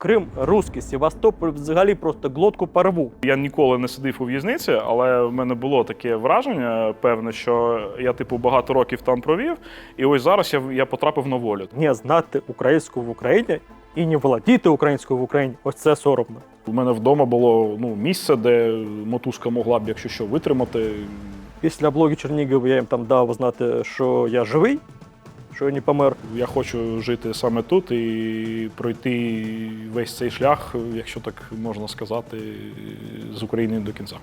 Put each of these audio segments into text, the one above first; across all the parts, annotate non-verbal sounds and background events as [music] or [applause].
Крим русський, Севастополь взагалі просто глотку порву. Я ніколи не сидів у в'язниці, але в мене було таке враження, певне, що я, типу, багато років там провів, і ось зараз я, я потрапив на волю. Не знати українську в Україні і не володіти українською в Україні ось це соромно. У мене вдома було ну, місце, де мотузка могла б, якщо що, витримати. Після блогу Чернігів я їм там дав знати, що я живий, що я не помер. Я хочу жити саме тут і пройти весь цей шлях, якщо так можна сказати, з України до кінця.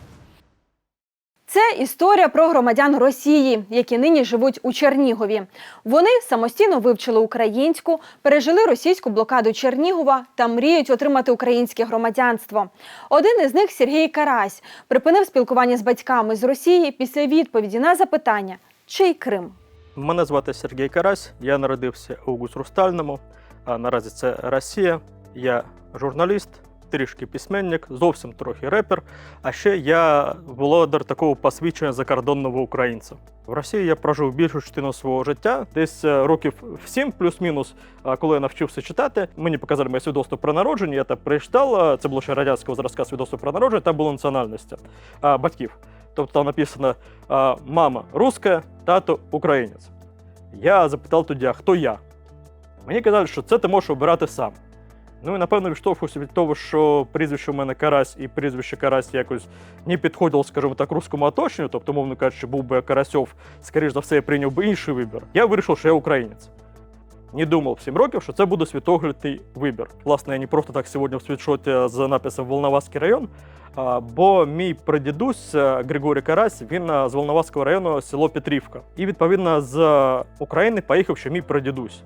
Це історія про громадян Росії, які нині живуть у Чернігові. Вони самостійно вивчили українську, пережили російську блокаду Чернігова та мріють отримати українське громадянство. Один із них Сергій Карась припинив спілкування з батьками з Росії після відповіді на запитання, чий Крим. Мене звати Сергій Карась, я народився у Гусь-Рустальному, а наразі це Росія. Я журналіст, трішки письменник, зовсім трохи репер. А ще я володар такого посвідчення закордонного українця. В Росії я прожив більшу частину свого життя, десь е, років в 7 плюс-мінус, коли я навчився читати. Мені показали моє свідоцтво про народження, я так прочитав, це було ще радянського зразка свідоцтво про народження, там була національність а, батьків. Тобто там написано мама руська, тато українець. Я запитав тоді, а хто я? Мені казали, що це ти можеш обирати сам. Ну і напевно відштовхувався від того, що прізвище в мене Карась і прізвище Карась якось не підходило, скажімо так, руському оточенню, тобто, мовно кажучи, був би Карасьов, скоріш за все, я прийняв би інший вибір. Я вирішив, що я українець. Не думав 7 років, що це буде світоглядний вибір. Власне, я не просто так сьогодні в світшоті з написом Волноваський район, бо мій прадідусь е, Григорій Карась, він е, з Волноваського району село Петрівка. І відповідно з е, України поїхав ще мій прадідусь.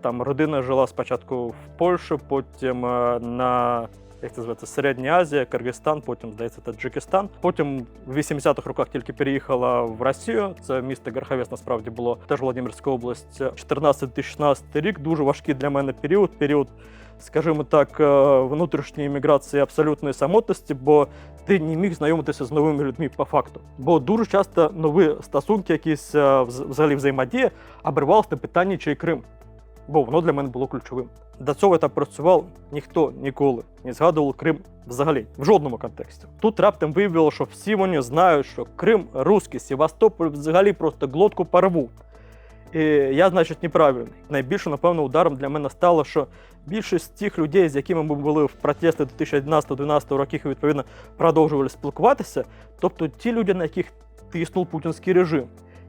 Там родина жила спочатку в Польщі, потім е, на як це зветься, Середня Азія, Киргизстан, потім, здається, Таджикистан. Потім в 80-х роках тільки переїхала в Росію. Це місто Верховець насправді було теж Владимирська область. 14-16 рік дуже важкий для мене період. Період, скажімо так, е, внутрішньої міграції абсолютної самотності, бо ти не міг знайомитися з новими людьми по факту. Бо дуже часто нові стосунки, якісь е, взагалі взаємодія, обривалися на питанні, чий Крим бо воно для мене було ключовим. До цього я так працював, ніхто ніколи не згадував Крим взагалі, в жодному контексті. Тут раптом виявилося, що всі вони знають, що Крим русський, Севастополь взагалі просто глотку порву. І я, значить, неправильний. Найбільше, напевно, ударом для мене стало, що більшість тих людей, з якими ми були в протесті 2011-2012 років, відповідно продовжували спілкуватися, тобто ті люди, на яких тиснув путінський режим,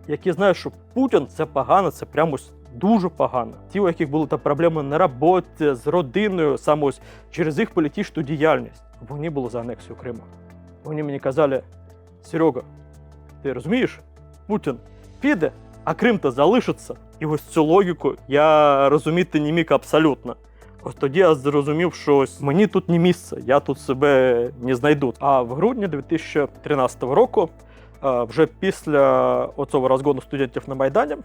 які знають, що Путін це погано, це прямо дуже погано. Ті, у яких були там проблеми на роботі, з родиною, саме через їх політичну діяльність. Вони були за анексію Криму. Вони мені казали: Серега, ти розумієш, Путін піде, а Крим то залишиться. І ось цю логіку я розуміти не міг абсолютно. Ось тоді я зрозумів, що ось мені тут не місце, я тут себе не знайду. А в грудні 2013 року, вже після оцього розгону студентів на Майдані,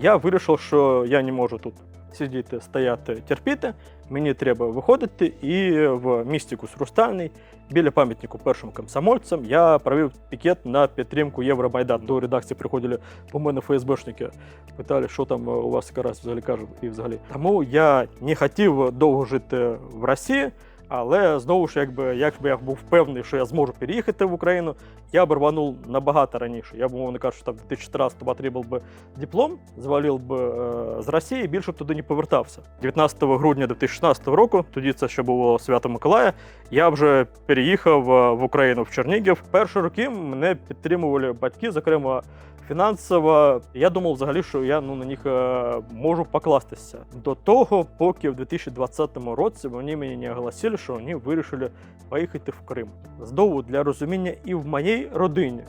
я вирішив, що я не можу тут сидіти, стояти, терпіти. Мені треба виходити, і в місті Кус-Рустальний, біля пам'ятнику першим комсомольцям, я провів пікет на підтримку Євромайдан. До редакції приходили по мене ФСБшники, питали, що там у вас зараз взагалі кажуть і взагалі. Тому я не хотів довго жити в Росії. Але знову ж, якби якби я був впевнений, що я зможу переїхати в Україну, я б рванув набагато раніше. Я б, мовно кажучи, там в 2014 отримав би диплом, звалив би е, з Росії більше б туди не повертався. 19 грудня 2016 року, тоді це ще було свято Миколая, я вже переїхав е, в Україну в Чернігів. Перші роки мене підтримували батьки, зокрема. Фінансово я думав взагалі, що я ну на них е, можу покластися до того, поки в 2020 році вони мені не оголосили, що вони вирішили поїхати в Крим. Знову для розуміння і в моїй родині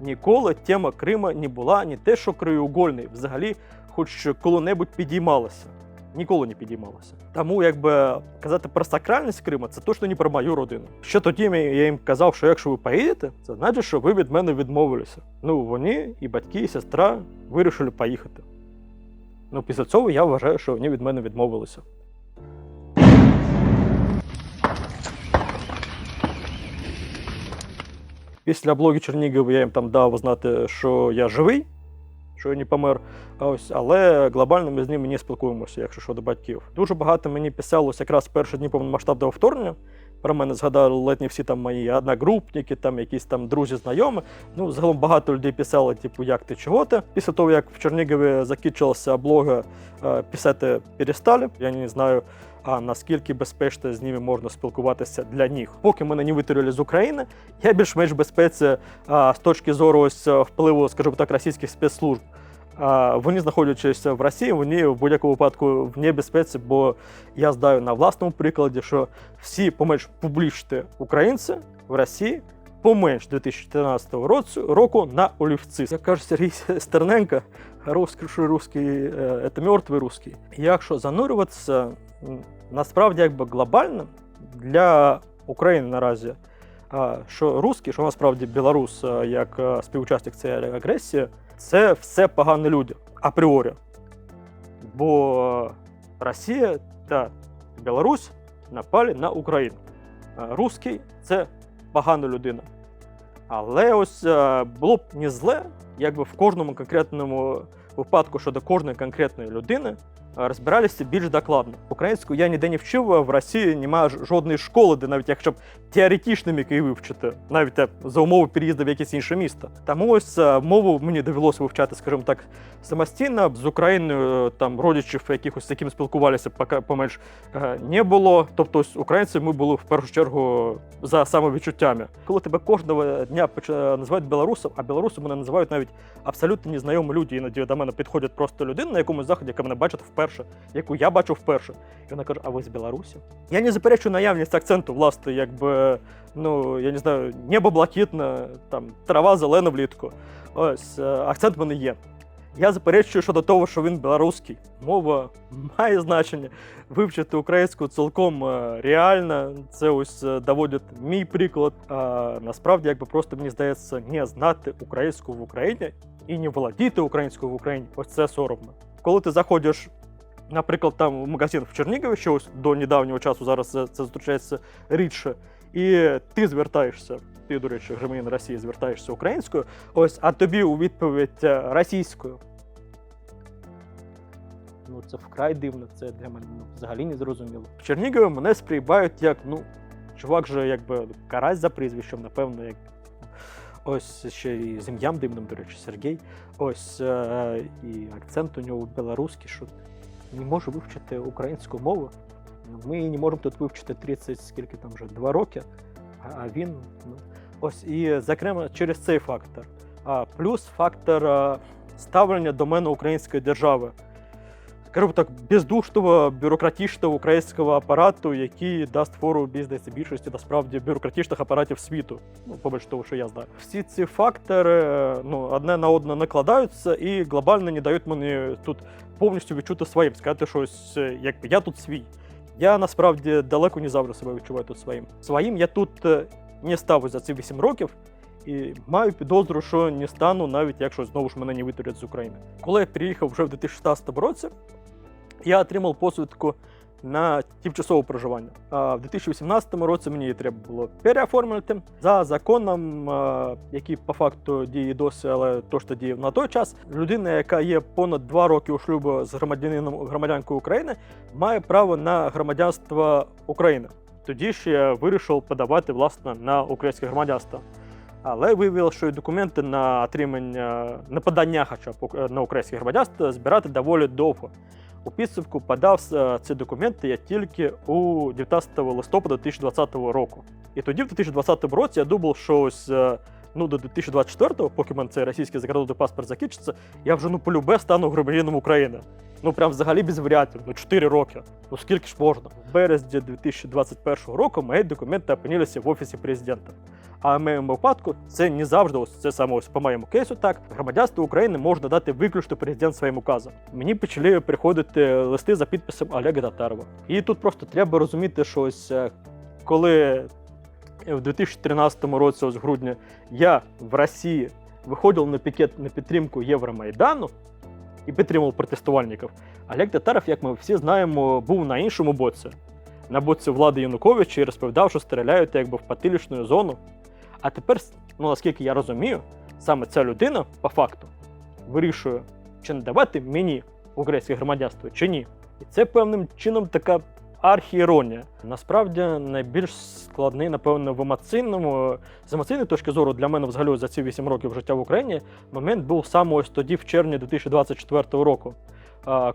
ніколи тема Крима не була ні те, що краєугольний, взагалі, хоч коли-небудь підіймалася. Ніколи не підіймалася. Тому, якби казати про сакральність Крима, це точно не про мою родину. Ще тоді я їм казав, що якщо ви поїдете, це значить, що ви від мене відмовилися. Ну, вони, і батьки, і сестра вирішили поїхати. Ну, після цього я вважаю, що вони від мене відмовилися. Після блогу Чернігів я їм там дав знати, що я живий, що не помер. А Ось, але глобально ми з ними не спілкуємося, якщо що до батьків. Дуже багато мені писалось якраз перші дні повномасштабного вторгнення. Про мене згадали ледь не всі там мої одногрупники, там якісь там друзі, знайомі. Ну, загалом багато людей писали, типу, як ти чого ти. Після того, як в Чернігові закінчилася блога, е, писати перестали. Я не знаю, а наскільки безпечно з ними можна спілкуватися для них. Поки мене не витерли з України, я більш-менш безпеці з точки зору ось, е, впливу, скажімо так, російських спецслужб. Вони знаходячись в Росії, вони в будь-якому випадку в небезпеці, бо я знаю на власному прикладі, що всі поменш публічні українці в Росії поменш 2014 року, року на олівці. Як каже Сергій Стерненко, русський, русський е, це мертвий русський. Якщо занурюватися, насправді якби глобально для України наразі, що русський, що насправді білорус як співучасник цієї агресії, це все погані люди апріорі. Бо Росія та Білорусь напали на Україну. Русський це погана людина. Але ось було б не зле, якби в кожному конкретному випадку щодо кожної конкретної людини розбиралися більш докладно. Українську я ніде не вчив, в Росії немає жодної школи, де навіть якщо б теоретично міг її вивчити, навіть е, за умови переїзду в якесь інше місто. Тому ось е, мову мені довелося вивчати, скажімо так, самостійно з Україною е, там родичів якихось з якими спілкувалися, поки поменш не було. Тобто, ось українці ми були в першу чергу за самовідчуттями. Коли тебе кожного дня називають білорусом, а білорусом мене називають навіть абсолютно незнайомі люди. Іноді до мене підходять просто людина на якомусь заході, яка мене бачить вперше, яку я бачу вперше. І вона каже: А ви з Білорусі? Я не заперечую наявність акценту, власне, якби ну я не знаю, небо блакитне, там трава зелена влітку. Ось е, акцент в мене є. Я заперечую щодо того, що він білоруський. Мова має значення. Вивчити українську цілком е, реально. Це ось е, доводить мій приклад. А насправді, якби просто мені здається, не знати українську в Україні і не володіти українською в Україні. Ось це соромно. Коли ти заходиш, наприклад, там в магазин в Чернігові, що ось до недавнього часу зараз це, це зустрічається рідше, і ти звертаєшся. Ти, до речі, громадянин Росії звертаєшся українською, ось, а тобі у відповідь е, російською. Ну, це вкрай дивно, це для мене ну, взагалі не зрозуміло. В Чернігові мене сприймають як, ну, чувак же якби карась за прізвищем, напевно, як. Ось ще і з ім'ям дивним, до речі, Сергій. Ось е, і акцент у нього білоруський, що не може вивчити українську мову. Ми її не можемо тут вивчити 30, скільки там вже, 2 роки, а а він. Ну, ось і, зокрема, через цей фактор. А плюс фактор е, ставлення до мене української держави. Скажімо так, бездушного бюрократичного українського апарату, який дасть фору бізнесі більшості насправді бюрократичних апаратів світу. Ну, побач того, що я знаю. Всі ці фактори е, ну, одне на одне накладаються і глобально не дають мені тут повністю відчути своїм, сказати, що ось, е, якби я тут свій. Я насправді далеко не завжди себе відчуваю тут своїм. Своїм я тут е, не став за ці 8 років. І маю підозру, що не стану, навіть якщо знову ж мене не витурять з України. Коли я приїхав вже в 2016 році, я отримав посвідку на тимчасове проживання. А в 2018 році мені її треба було переоформити за законом, який по факту діє досі, але то, що діяв на той час. Людина, яка є понад два роки у шлюбу з громадянином громадянкою України, має право на громадянство України. Тоді ж я вирішив подавати власне на українське громадянство. Але виявилося, що і документи на отримання на подання, хоча б на українське громадянство, збирати доволі довго. У підсумку подав е, ці документи я тільки у 19 листопада 2020 року. І тоді, в 2020 році, я думав, що ось е, ну, до 2024-го, поки в мене цей російський закордонний паспорт закінчиться, я вже ну полюбе стану громадянином України. Ну прям взагалі без варіантів, ну 4 роки. Ну скільки ж можна? В березні 2021 року мої документи опинилися в офісі президента. А в моєму випадку це не завжди, ось це саме ось по моєму кейсу. Так громадянство України можна дати виключно президент своїм указом. Мені почали приходити листи за підписом Олега Татарова. І тут просто треба розуміти, що ось е, коли в 2013 році, ось в грудні, я в Росії виходив на пікет на підтримку Євромайдану і підтримував протестувальників. Олег Татаров, як ми всі знаємо, був на іншому боці. На боці влади Януковича і розповідав, що стріляють якби в потилічну зону. А тепер, ну наскільки я розумію, саме ця людина, по факту, вирішує, чи надавати мені українське громадянство, чи ні. І це певним чином така архііронія. Насправді найбільш складний, напевно, в емоційному, з емоційної точки зору для мене взагалі за ці 8 років життя в Україні момент був саме ось тоді, в червні 2024 року.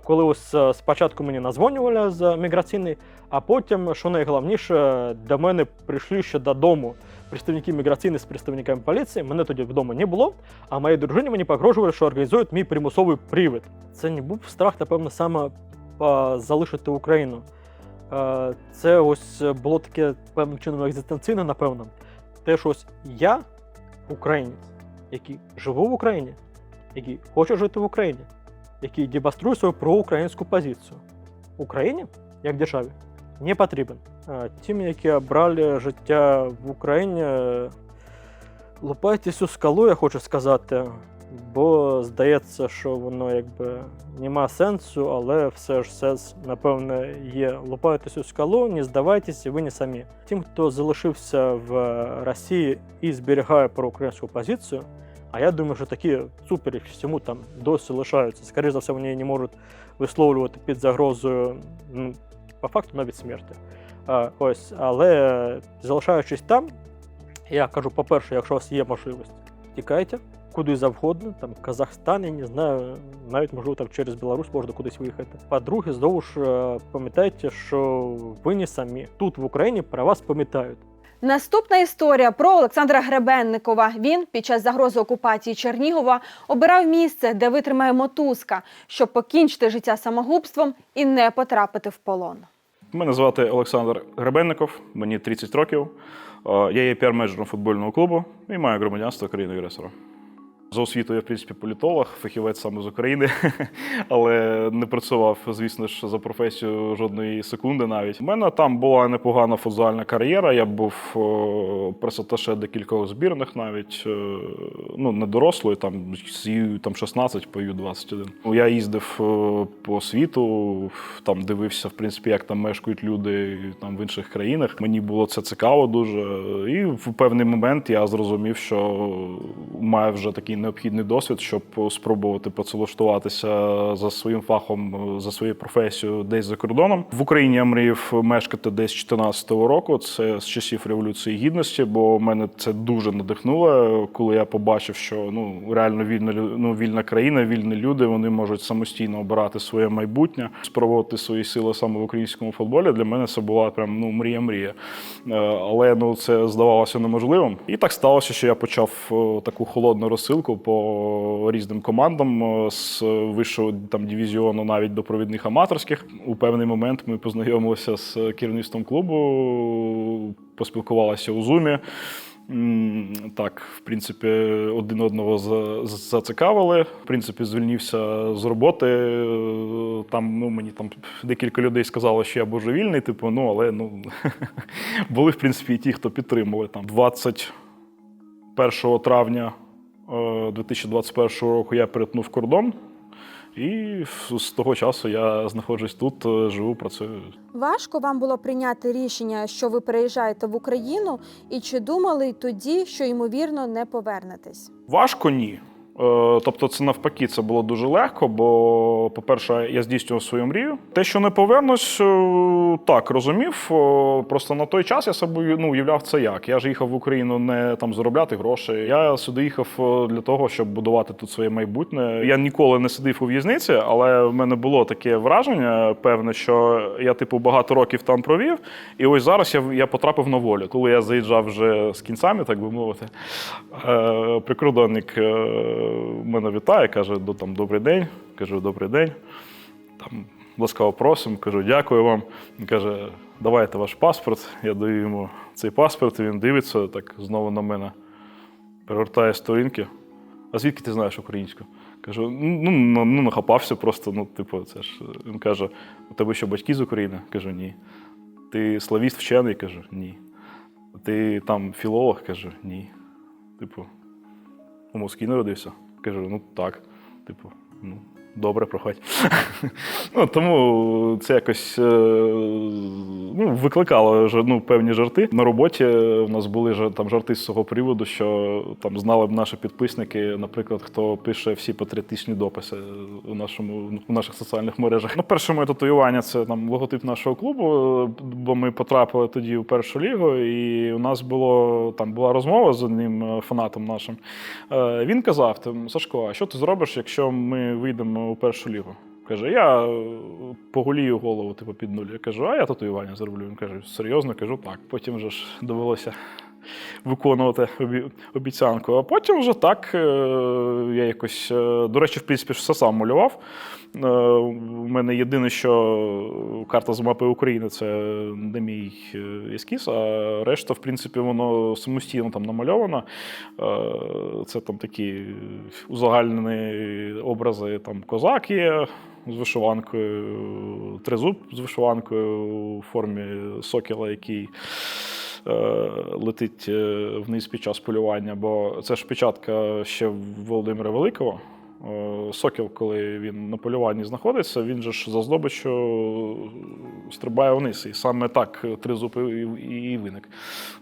Коли ось е, спочатку мені назвонювали з міграційний, а потім, що найголовніше, до мене прийшли ще додому представники міграційних з представниками поліції. Мене тоді вдома не було, а моїй дружині мені погрожували, що організують мій примусовий привід. Це не був страх, напевно, саме залишити Україну. Е, Це ось було таке певним чином екзистенційне, напевно. Те, що ось я українець, який живу в Україні, який хоче жити в Україні, який демонструє свою проукраїнську позицію. Україні, як державі, не потрібен. Е, Тим, які обрали життя в Україні, е, лупайтесь у скалу, я хочу сказати, бо здається, що воно якби нема сенсу, але все ж сенс, напевне, є. Лупайтесь у скалу, не здавайтеся, ви не самі. Тим, хто залишився в Росії і зберігає проукраїнську позицію, а я думаю, що такі супереч всьому там досі лишаються. Скоріше за все, вони не можуть висловлювати під загрозою, ну, по факту навіть смерті. А, ось, але залишаючись там, я кажу, по-перше, якщо у вас є можливість, тікайте куди завгодно, там Казахстан, я не знаю, навіть можливо там через Білорусь можна кудись виїхати. По-друге, знову ж е, пам'ятайте, що ви не самі. Тут в Україні про вас пам'ятають. Наступна історія про Олександра Гребенникова. Він під час загрози окупації Чернігова обирав місце, де витримає мотузка, щоб покінчити життя самогубством і не потрапити в полон. Мене звати Олександр Гребенников, мені 30 років. Е, Я є піар-менеджером футбольного клубу і маю громадянство країни-агресора. За освітою я, в принципі, політолог, фахівець саме з України, [laughs] але не працював, звісно ж, за професію жодної секунди навіть. У мене там була непогана футзальна кар'єра. Я був пресаташе декількох збірних навіть, е, ну, не дорослої, там з Ю там 16 по Ю-21. Я їздив е, по світу, там дивився, в принципі, як там мешкають люди там в інших країнах. Мені було це цікаво дуже. І в певний момент я зрозумів, що маю вже такий необхідний досвід, щоб спробувати працевлаштуватися за своїм фахом, за своєю професією десь за кордоном. В Україні я мріяв мешкати десь 14-го року. Це з часів революції гідності, бо мене це дуже надихнуло, коли я побачив, що ну реально вільна ну, вільна країна, вільні люди, вони можуть самостійно обирати своє майбутнє, спробувати свої сили саме в українському футболі. Для мене це була прям ну мрія-мрія. Е, Але ну це здавалося неможливим. І так сталося, що я почав е, таку холодну розсилку по різним командам е, з вищого там дивізіону навіть до провідних аматорських. У певний момент ми познайомилися з керівництвом клубу, поспілкувалися у зумі. Так, в принципі, один одного зацікавили. В принципі, звільнився з роботи. Там ну мені там декілька людей сказало, що я божевільний, типу, ну але ну [laughs] були в принципі і ті, хто підтримували. Там 21 травня 2021 року я перетнув кордон. І з того часу я знаходжусь тут, е, живу, працюю. Важко вам було прийняти рішення, що ви переїжджаєте в Україну, і чи думали тоді, що ймовірно не повернетесь? Важко ні. Е, Тобто, це навпаки, це було дуже легко, бо, по-перше, я здійснював свою мрію. Те, що не повернусь, е, так розумів. Е, Просто на той час я собі ну, уявляв це як. Я ж їхав в Україну не там заробляти гроші. Я сюди їхав для того, щоб будувати тут своє майбутнє. Я ніколи не сидів у в'язниці, але в мене було таке враження, певне, що я, типу, багато років там провів. І ось зараз я, я потрапив на волю. Коли я заїжджав вже з кінцями, так би мовити, прикордонник мене вітає, каже: «Ну, там, добрий день. Кажу, добрий день. Там, ласкаво просимо, кажу, дякую вам. Він каже, давайте ваш паспорт. Я даю йому цей паспорт, і він дивиться так знову на мене, перевертає сторінки. А звідки ти знаєш українську? Кажу, ну, ну, ну нахапався просто. Ну, типу, це ж. Він каже: у тебе що, батьки з України? Кажу, ні. Ти славіст вчений? Кажу, ні. Ти там філолог? Кажу, ні. Типу, у Москві народився? Кажу, ну так. Типу, ну, Добре, проходь. [laughs] ну, тому це якось е, ну, викликало ну, певні жарти. На роботі в нас були там жарти з цього приводу, що там знали б наші підписники, наприклад, хто пише всі патріотичні дописи у нашому у наших соціальних мережах. Ну, перше моє татуювання це там логотип нашого клубу, бо ми потрапили тоді у першу лігу, і у нас було там була розмова з одним е, фанатом нашим. Е, Він казав: там, Сашко, а що ти зробиш, якщо ми вийдемо у першу лігу? Каже, я погулію поголію голову, типу, під нуль. Я кажу, а я татуювання зроблю. Він каже, серйозно, кажу, так. Потім вже ж довелося виконувати обіцянку. А потім вже так е, я якось, е, до речі, в принципі, все сам малював. Е, У мене єдине, що карта з мапи України це не мій е, ескіз, а решта, в принципі, воно самостійно там намальовано. Е, Це там такі узагальнені образи, там козак є з вишиванкою, тризуб з вишиванкою у формі сокіла, який е, летить е, вниз під час полювання, бо це ж печатка ще Володимира Великого. Е, Сокіл, коли він на полюванні знаходиться, він же ж за здобиччю стрибає вниз. І саме так тризуб і, і, і виник.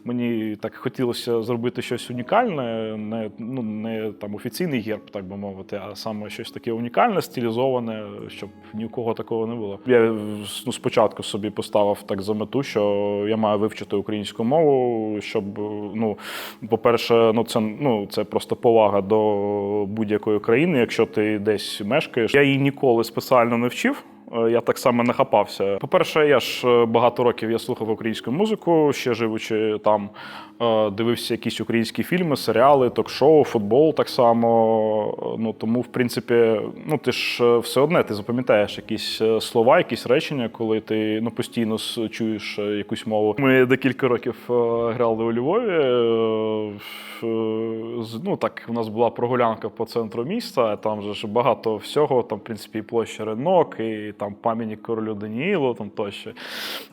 Мені так хотілося зробити щось унікальне, не, ну, не там офіційний герб, так би мовити, а саме щось таке унікальне, стилізоване, щоб ні у кого такого не було. Я ну, спочатку собі поставив так за мету, що я маю вивчити українську мову, щоб, ну, по-перше, ну це, ну, це просто повага до будь-якої країни, якщо ти десь мешкаєш. Я її ніколи спеціально не вчив. Е, Я так само не хапався. По-перше, я ж е, багато років я слухав українську музику, ще живучи там, е, дивився якісь українські фільми, серіали, ток-шоу, футбол так само. Ну тому, в принципі, ну ти ж все одне ти запам'ятаєш якісь слова, якісь речення, коли ти ну постійно чуєш якусь мову. Ми декілька років грали у Львові. Ну так, у нас була прогулянка по центру міста. Там же ж багато всього. Там, в принципі, і площа Ринок, і там пам'ятник королю Даніїлу, там тощо.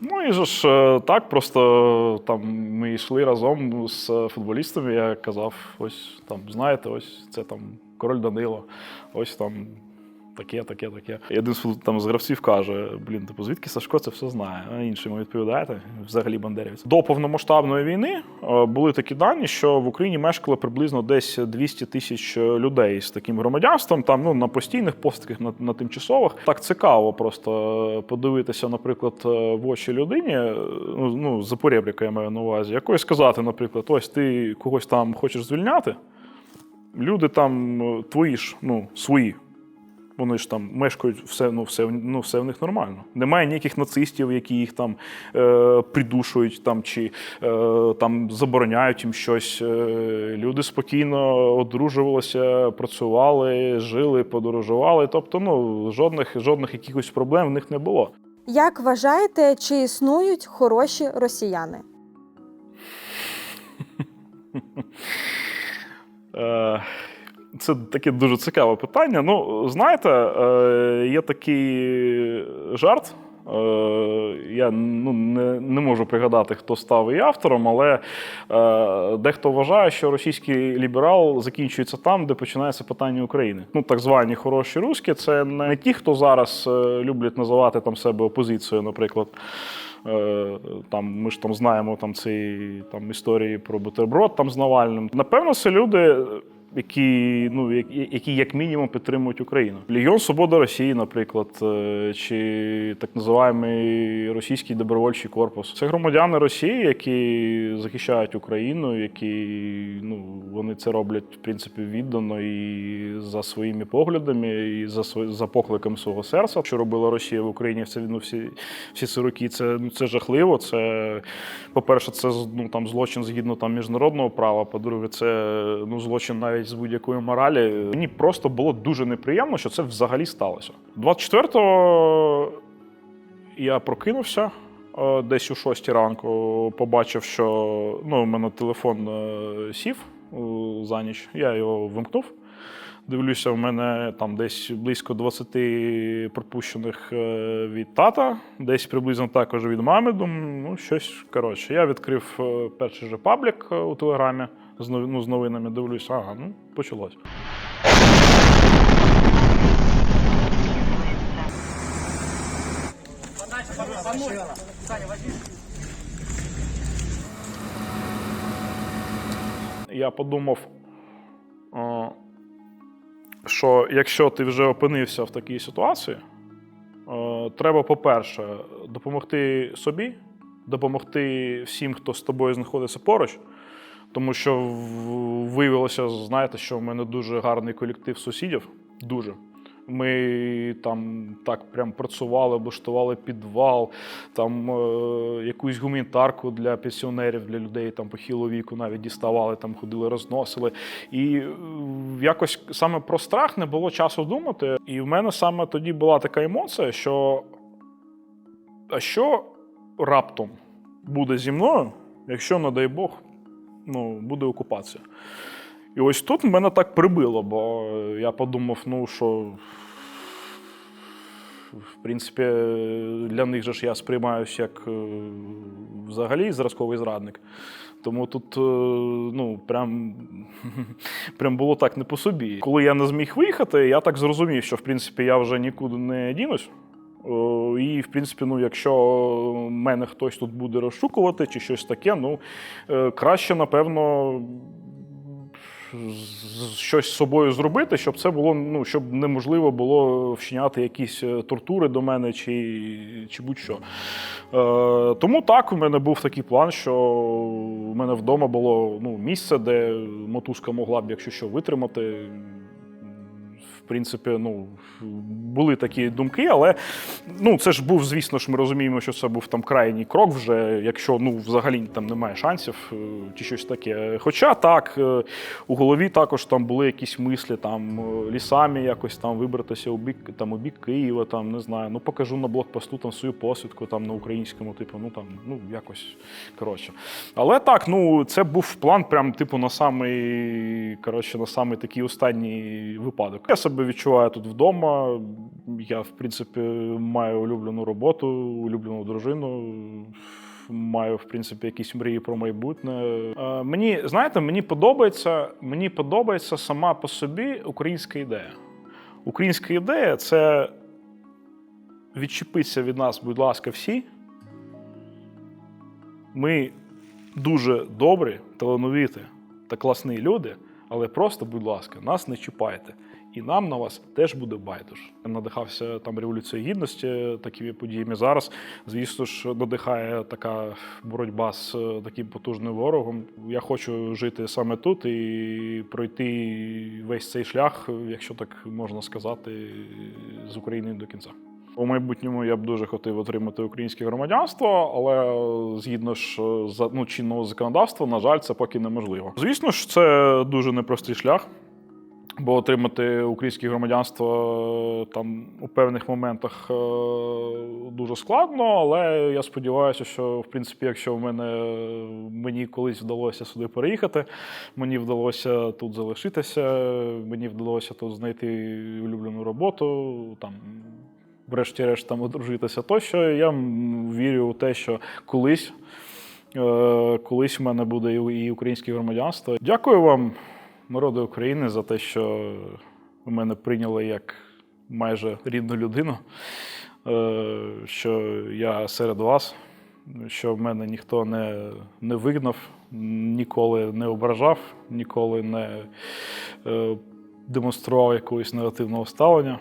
Ну і ж е, так, просто там ми йшли разом з футболістами. Я казав: ось там, знаєте, ось це там король Данило, ось там. Таке, таке, таке. І один з там з гравців каже: блін, типу, звідки Сашко це все знає? А інший йому відповідаєте, взагалі бандерівець. До повномасштабної війни е, були такі дані, що в Україні мешкало приблизно десь 200 тисяч людей з таким громадянством, там ну на постійних постках, на, на тимчасових. Так цікаво просто подивитися, наприклад, е, в очі людині, е, ну, ну за я маю на увазі, якось сказати, наприклад, ось ти когось там хочеш звільняти. Люди там е, твої ж, ну, свої. Вони ж там мешкають, все, ну, все, ну, все в них нормально. Немає ніяких нацистів, які їх там е, придушують там, чи е, там забороняють їм щось. Е, люди спокійно одружувалися, працювали, жили, подорожували. Тобто, ну, жодних, жодних якихось проблем в них не було. Як вважаєте, чи існують хороші росіяни? Це таке дуже цікаве питання. Ну, знаєте, е, є такий жарт. Е, Я ну, не, не можу пригадати, хто став її автором, але е, дехто вважає, що російський ліберал закінчується там, де починається питання України. Ну, так звані хороші руські, це не ті, хто зараз е, люблять називати там себе опозицією, наприклад. Е, Там ми ж там знаємо там ці там історії про бутерброд там з Навальним. Напевно, це люди. Які ну які, як мінімум підтримують Україну. Легіон Свобода Росії, наприклад, е, чи так називаємий російський добровольчий корпус. Це громадяни Росії, які захищають Україну, які ну вони це роблять в принципі віддано і за своїми поглядами, і за за покликом свого серця. Що робила Росія в Україні? Це ну, всі, всі ці роки. Це ну це жахливо. Це по-перше, це ну там злочин згідно там міжнародного права. По-друге, це ну злочин навіть з будь-якої моралі. Мені просто було дуже неприємно, що це взагалі сталося. 24-го я прокинувся. е, Десь у 6 ранку побачив, що ну, у мене телефон е, сів е, за ніч. Я його вимкнув. Дивлюся, в мене там десь близько 20 пропущених від тата, десь приблизно також від мами. Думаю, ну щось коротше. Я відкрив перший же паблік у телеграмі з ну, з новинами дивлюсь, ага, ну почалось. Я подумав, що якщо ти вже опинився в такій ситуації, треба, по-перше, допомогти собі, допомогти всім, хто з тобою знаходиться поруч. Тому що виявилося, знаєте, що в мене дуже гарний колектив сусідів. Дуже. Ми там так прям працювали, облаштували підвал, там е, якусь гуманітарку для пенсіонерів, для людей там похилого віку навіть діставали, там ходили, розносили. І е, якось саме про страх не було часу думати. І в мене саме тоді була така емоція, що а що раптом буде зі мною, якщо, не дай Бог, ну, буде окупація. І ось тут мене так прибило, бо я подумав, ну що. В принципі, для них же ж я сприймаюся як е, взагалі зразковий зрадник. Тому тут е, ну, прям, [laughs] прям було так не по собі. Коли я не зміг виїхати, я так зрозумів, що в принципі я вже нікуди не дінусь. О, І, в принципі, ну, якщо мене хтось тут буде розшукувати чи щось таке, ну е, краще, напевно, щось з собою зробити, щоб це було, ну, щоб неможливо було вчиняти якісь е, тортури до мене чи, чи будь-що. Е, тому так, у мене був такий план, що у мене вдома було ну, місце, де мотузка могла б, якщо що, витримати. Принципі, ну, були такі думки, але ну, це ж був, звісно ж, ми розуміємо, що це був там крайній крок, вже, якщо ну, взагалі там немає шансів е, чи щось таке. Хоча так, е, у голові також там були якісь мислі, там е, лісами якось там вибратися у бік, там, у бік Києва, там, не знаю, ну покажу на блокпосту там свою посвідку там, на українському, типу, ну там, ну якось коротше. Але так, ну це був план, прям типу на самий, коротше, на самий такий останній випадок. Я себе відчуваю тут вдома. Я, в принципі, маю улюблену роботу, улюблену дружину. Маю, в принципі, якісь мрії про майбутнє. Мені, знаєте, мені подобається, мені подобається сама по собі українська ідея. Українська ідея це відчепитися від нас, будь ласка, всі. Ми дуже добрі, талановиті та класні люди, але просто, будь ласка, нас не чіпайте. І нам на вас теж буде байдуже. Надихався там революцією гідності, такими подіями зараз. Звісно ж, надихає така боротьба з е, таким потужним ворогом. Я хочу жити саме тут і пройти весь цей шлях, якщо так можна сказати, з України до кінця. У майбутньому я б дуже хотів отримати українське громадянство, але згідно ж е, ну, чинного законодавства, на жаль, це поки неможливо. Звісно ж, це дуже непростий шлях. Бо отримати українське громадянство е, там у певних моментах е, дуже складно, але я сподіваюся, що в принципі, якщо в мене мені колись вдалося сюди переїхати, мені вдалося тут залишитися, мені вдалося тут знайти улюблену роботу, там врешті-решт там одружитися, тощо я вірю у те, що колись. е, Колись в мене буде і і українське громадянство. Дякую вам, народу України, за те, що мене прийняли як майже рідну людину, е, що я серед вас, що мене ніхто не, не вигнав, ніколи не ображав, ніколи не е, демонстрував якогось негативного ставлення.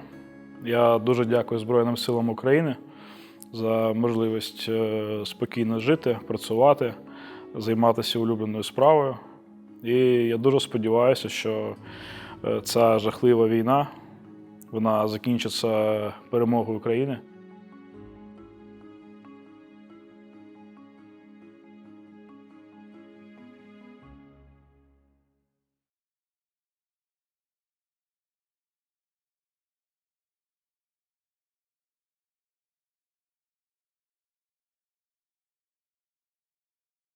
Я дуже дякую Збройним силам України за можливість е, спокійно жити, працювати, займатися улюбленою справою. І я дуже сподіваюся, що е, ця жахлива війна вона закінчиться перемогою України.